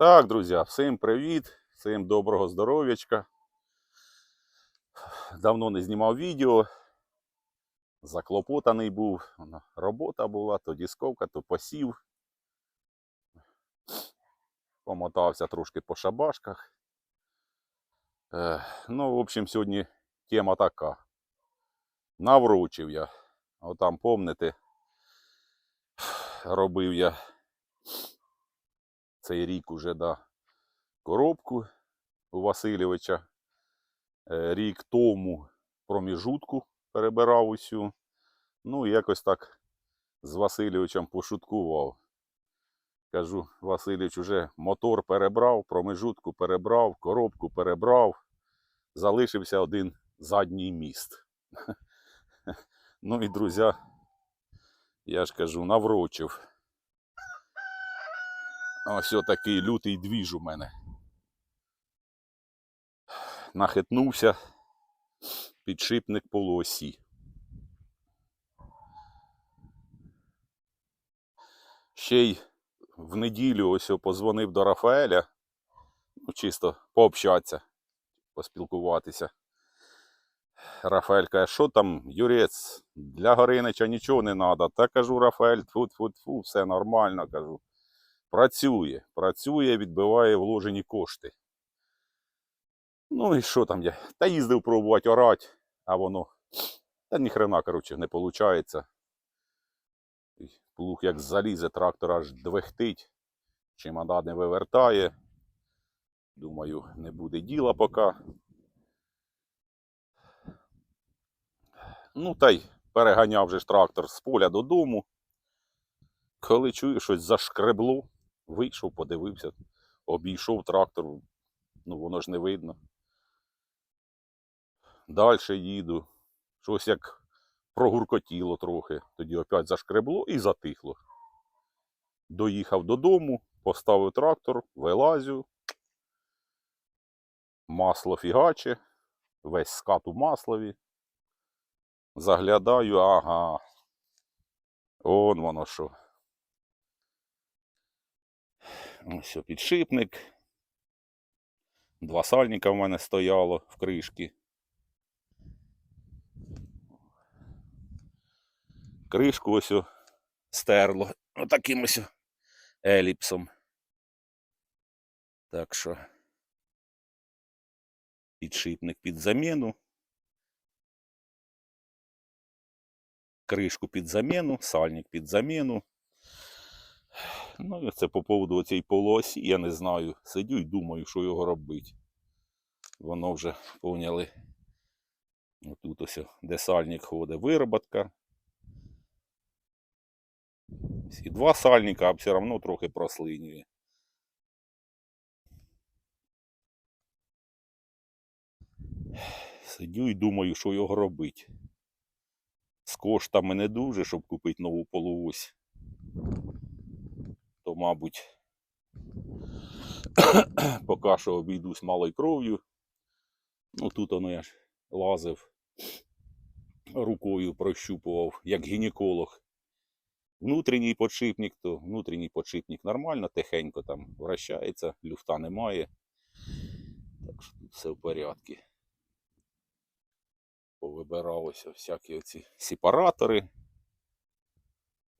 Так, друзі, всім привіт, всім доброго здоров'ячка. Давно не знімав відео. Заклопотаний був. Робота була, то дісковка, то посів. Помотався трошки по шабашках. Е, ну, в общем, сьогодні тема така. Навручив я. Отам, помните, робив я цей рік уже да, коробку у Васильовича. Е, Рік тому проміжутку перебирав усю. Ну, якось так з Васильовичем пошуткував. Кажу, Васильович уже мотор перебрав, промежутку перебрав, коробку перебрав. Залишився один задній міст. Ну і, друзі, я ж кажу, наврочив. Ось отакий лютий двіж у мене. Нахитнувся підшипник полуосі. Ще й в неділю ось позвонив до Рафаеля, ну, чисто пообщатися, поспілкуватися. Рафаель каже, що там, Юрець, для Горинича нічого не треба. Та кажу, Рафаель, тфу тфу тфу все нормально, кажу. Працює, працює, відбиває вложені кошти. Ну і що там я? Та їздив пробувати орати, а воно. Та ніхрена, коротше, не виходить. Плуг як залізе, трактор аж двихтить, чемодан не вивертає. Думаю, не буде діла поки. Ну, та й переганяв вже ж трактор з поля додому. Коли чую, щось зашкребло, вийшов, подивився, обійшов трактор, ну воно ж не видно. Далі їду. Щось як прогуркотіло трохи, тоді опять зашкребло і затихло. Доїхав додому, поставив трактор, вилазю. Масло фігаче, весь скат у маслові. Заглядаю, ага. Он воно що. Ось о, підшипник. Два сальника в мене стояло в кришки. Кришку ось стерло. Отаким ось о еліпсом. Так що підшипник під заміну. Кришку під заміну, сальник під заміну. Ну, це по поводу цієї полуосі, я не знаю. Сидю і думаю, що його робити. Воно вже поняли. Отут ось, де сальник ходить, вироботка. І два сальника, а все одно трохи прослинює. Сидю і думаю, що його робити. З коштами не дуже, щоб купити нову полуось то, мабуть, поки що обійдусь малою кров'ю. Ну тут воно я ж лазив рукою прощупував, як гінеколог. Внутрішній подшипник, то внутрішній подшипник нормально, тихенько там вращається, люфта немає. Так що тут все в порядку. Повибиралося всякі оці сепаратори.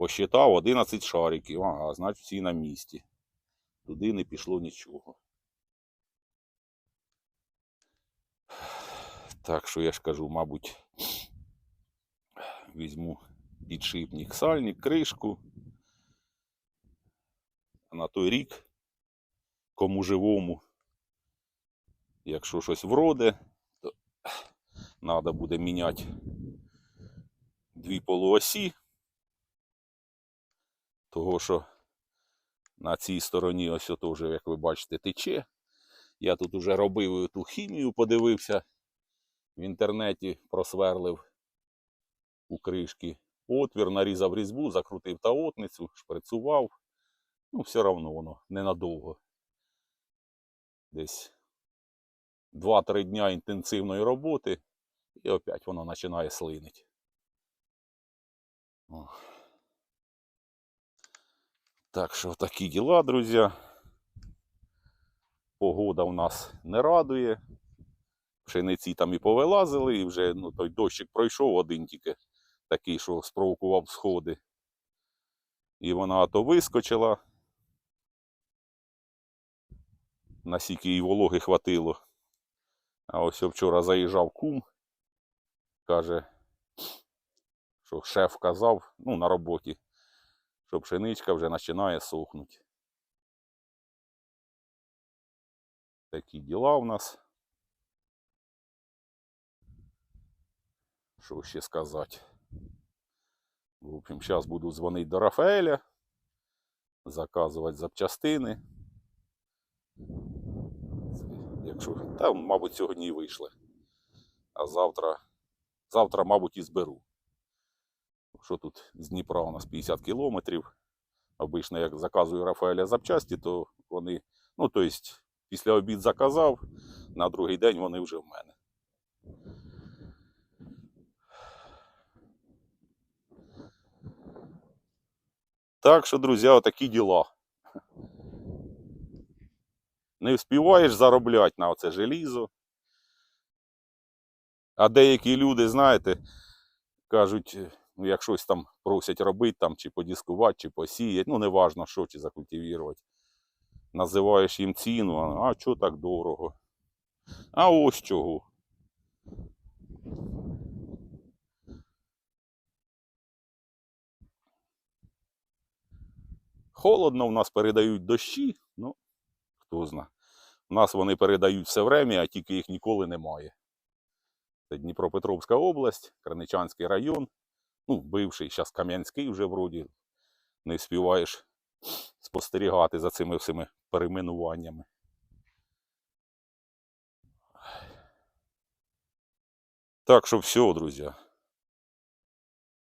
Посчитав 11 шариків. Ага, значить всі на місці. Туди не пішло нічого. Так що я ж кажу, мабуть, візьму підшипник, сальник, кришку. На той рік, кому живому, якщо щось вроде, то треба буде міняти дві полуосі. Того, що на цій стороні ось теж, як ви бачите, тече. Я тут уже робив ту хімію, подивився в інтернеті, просверлив у кришки отвір, нарізав різьбу, закрутив таотницю, шприцював. Ну, все одно воно ненадовго. Десь 2-3 дня інтенсивної роботи, і опять воно починає слинити. Так що такі діла, друзі. Погода у нас не радує. Пшениці там і повилазили, і вже ну, той дощик пройшов один тільки такий, що спровокував сходи. І вона то вискочила. Насіки їй вологи хватило. А ось вчора заїжджав кум. Каже, що шеф казав, ну, на роботі, що пшеничка вже починає сохнути. Такі діла в нас. Що ще сказати? В общем, зараз буду дзвонити до Рафаеля, заказувати запчастини. Якщо, та, мабуть, сьогодні і вийшли. А завтра, завтра, мабуть, і зберу. Що тут з Дніпра у нас 50 кілометрів. Обично, як заказую Рафаеля запчасті, то вони, ну, то есть, після обід заказав, на другий день вони вже в мене. Так що, друзі, отакі діла. Не вспіваєш заробляти на оце желізо. А деякі люди, знаєте, кажуть, ну, як щось там просять робити, там, чи подіскувати, чи посіяти, ну, неважно що, чи закультивувати. Називаєш їм ціну, а, чого так дорого? А ось чого. Холодно, в нас передають дощі, ну, хто зна. У нас вони передають все время, а тільки їх ніколи немає. Це Дніпропетровська область, Краничанський район, ну, бивший, зараз Кам'янський вже вроді. Не вспіваєш спостерігати за цими всіми перейменуваннями. Так що все, друзі.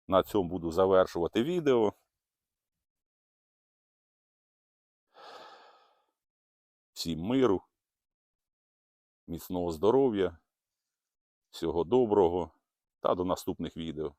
На цьому буду завершувати відео. Всім миру, міцного здоров'я, всього доброго та до наступних відео.